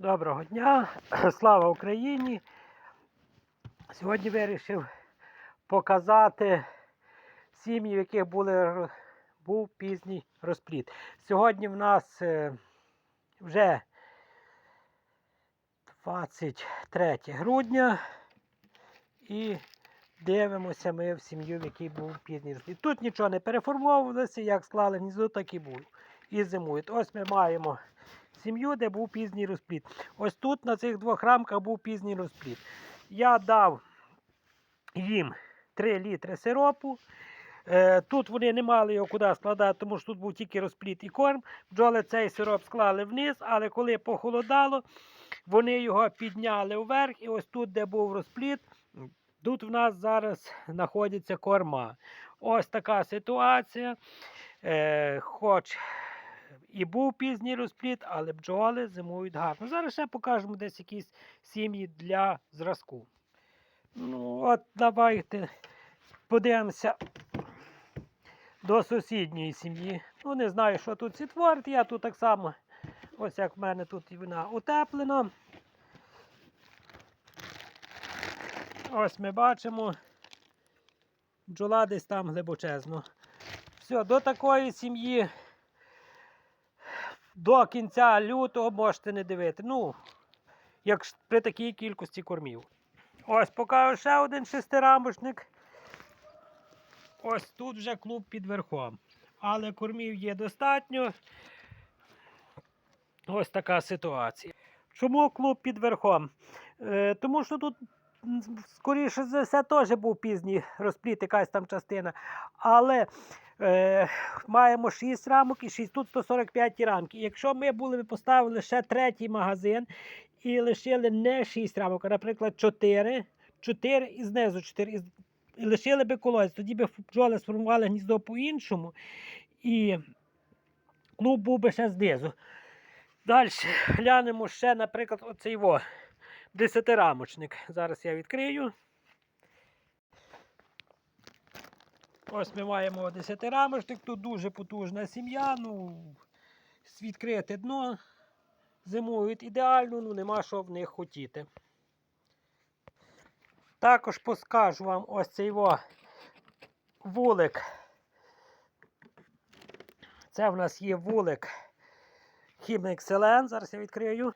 Доброго дня, слава Україні. Сьогодні вирішив показати сім'ї, в яких були, був пізній розплід. Сьогодні в нас е, вже 23 грудня і дивимося ми в сім'ю, в якій був пізній розплід. Тут нічого не переформовувалося, як склали гніздо, так і був. І зимують. Ось ми маємо сім'ю, де був пізній розплід. Ось тут на цих двох рамках був пізній розплід. Я дав їм 3 літри сиропу. Е, Тут вони не мали його куди складати, тому що тут був тільки розплід і корм. Бджоли цей сироп склали вниз, але коли похолодало, вони його підняли вверх. І ось тут, де був розплід, тут в нас зараз знаходяться корма. Ось така ситуація. Е, Хоч і був пізній розплід, але бджоли зимують гарно. Зараз ще покажемо десь якісь сім'ї для зразку. Ну, от давайте подивимося до сусідньої сім'ї. Ну, не знаю, що тут ці творить. Я тут так само, ось як в мене тут вона утеплена. Ось ми бачимо. Бджола десь там глибочезно. Все, до такої сім'ї до кінця лютого можете не дивити. Ну, як при такій кількості кормів. Ось покажу ще один шестирамочник. Ось тут вже клуб під верхом. Але кормів є достатньо. Ось така ситуація. Чому клуб під верхом? Е, тому що тут, скоріше за все, теж був пізній розпліт, якась там частина. Але е, маємо 6 рамок і 6, тут 145 рамки. Якщо ми були б поставили ще третій магазин і лишили не 6 рамок, а, наприклад, 4, 4 і знизу 4, і, лишили би колодязь, тоді б бджоли сформували гніздо по-іншому, і клуб був би ще знизу. Далі глянемо ще, наприклад, оцей во, десятирамочник. Зараз я відкрию. Ось ми маємо десятирамочник, тут дуже потужна сім'я, ну, відкрите дно, зимують ідеально, ну нема що в них хотіти. Також поскажу вам ось цей во вулик. Це в нас є вулик Хімік Excellent. Зараз я відкрию.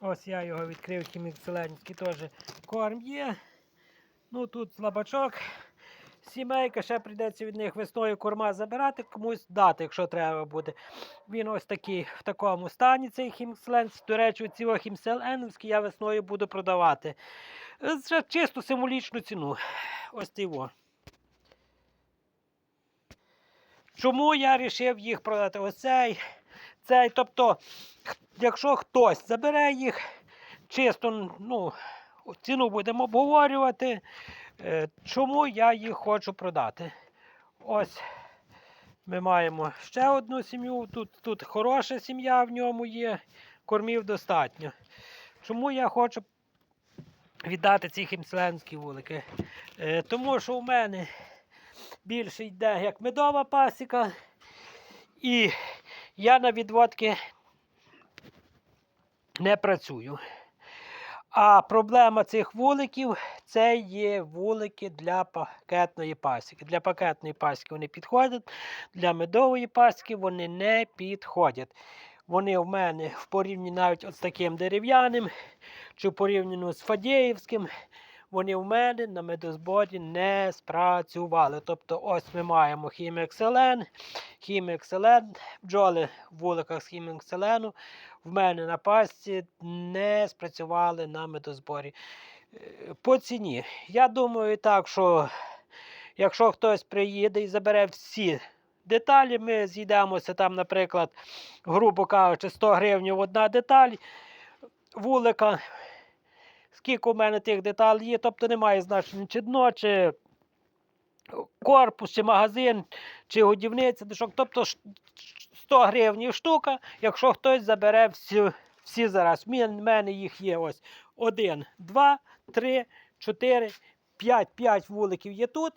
Ось я його відкрив, Хімік Excellent, теж корм є. Ну тут слабачок. Сімейка, ще прийдеться від них весною корма забирати, комусь дати, якщо треба буде. Він ось такий в такому стані, цей хімселенс. До речі, ці хімселеновські я весною буду продавати. Е, За чисто символічну ціну. Ось во. Чому я вирішив їх продати? Ось цей, цей. Тобто, якщо хтось забере їх, чисто, ну, ціну будемо обговорювати. Е, Чому я їх хочу продати? Ось ми маємо ще одну сім'ю. Тут, тут хороша сім'я в ньому є, кормів достатньо. Чому я хочу віддати ці хімселенські вулики? Е, Тому що у мене більше йде як медова пасіка, і я на відводки не працюю. А проблема цих вуликів це є вулики для пакетної пасіки. Для пакетної пасіки вони підходять, для медової пасіки вони не підходять. Вони в мене в порівнянні навіть от з таким дерев'яним чи порівняно з Фадєївським, вони в мене на медозборі не спрацювали. Тобто ось ми маємо хімекселен, хімекселен, бджоли в вуликах з хімекселену в мене на пасті не спрацювали на медозборі. Е, По ціні. Я думаю так, що якщо хтось приїде і забере всі деталі, ми зійдемося там, наприклад, грубо кажучи, 100 гривень одна деталь вулика. Скільки у мене тих деталей є, тобто немає значення чи дно, чи корпус, чи магазин, чи годівниця, дешок. Тобто 100 гривень штука, якщо хтось забере всі, всі зараз. В мене їх є ось 1, 2, 3, 4, 5, 5 вуликів є тут.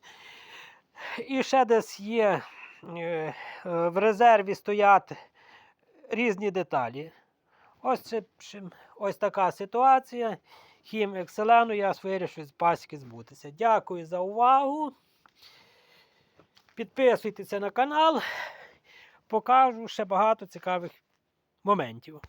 І ще десь є е, е, в резерві стоять різні деталі. Ось, ось така ситуація. Хім екселену я вирішив з пасіки збутися. Дякую за увагу. Підписуйтеся на канал. Покажу ще багато цікавих моментів.